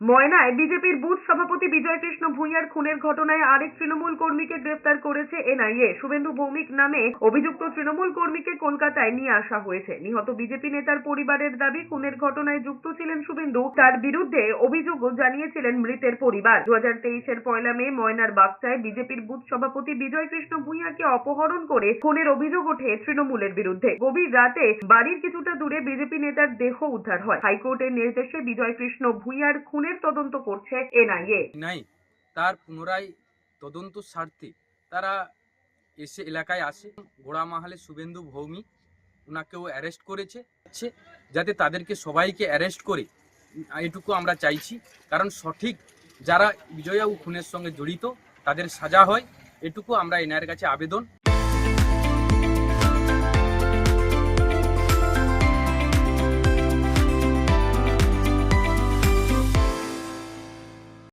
ময়নায় বিজেপির বুথ সভাপতি বিজয় কৃষ্ণ ভূঁইয়ার খুনের ঘটনায় আরেক তৃণমূল কর্মীকে গ্রেফতার করেছে এনআইএ। শুভেন্দু ভৌমিক নামে অভিযুক্ত তৃণমূল কর্মীকে কলকাতায় নিয়ে আসা হয়েছে। নিহত বিজেপি নেতার পরিবারের দাবি, খুনের ঘটনায় যুক্ত ছিলেন শুভেন্দু। তার বিরুদ্ধে অভিযোগ জানিয়েছিলেন মৃতের পরিবার। দু হাজার তেইশের পয়লা মে ময়নার বাগচায় বিজেপির বুথ সভাপতি বিজয় কৃষ্ণ ভূঁইয়াকে অপহরণ করে খুনের অভিযোগ ওঠে তৃণমূলের বিরুদ্ধে। গভীর রাতে বাড়ির কিছুটা দূরে বিজেপি নেতার দেহ উদ্ধার হয়। হাইকোর্টের নির্দেশে বিজয় কৃষ্ণ ভূঁইয়ার খুনের তদন্ত করছে এনআইএ। নাই, তার পুনরায় তদন্ত স্বার্থে তারা এসে এলাকায় আসে। গোড়ামাহালে শুভেন্দু ভৌমি ওনাকেও অ্যারেস্ট করেছে। যাতে তাদেরকে সবাইকে অ্যারেস্ট করে। এটুকু আমরা চাইছি, কারণ সঠিক যারা বিজয়াবু খুনের সঙ্গে জড়িত, তাদের সাজা হয়। এটুকু আমরা এনআইয়ের কাছে আবেদন।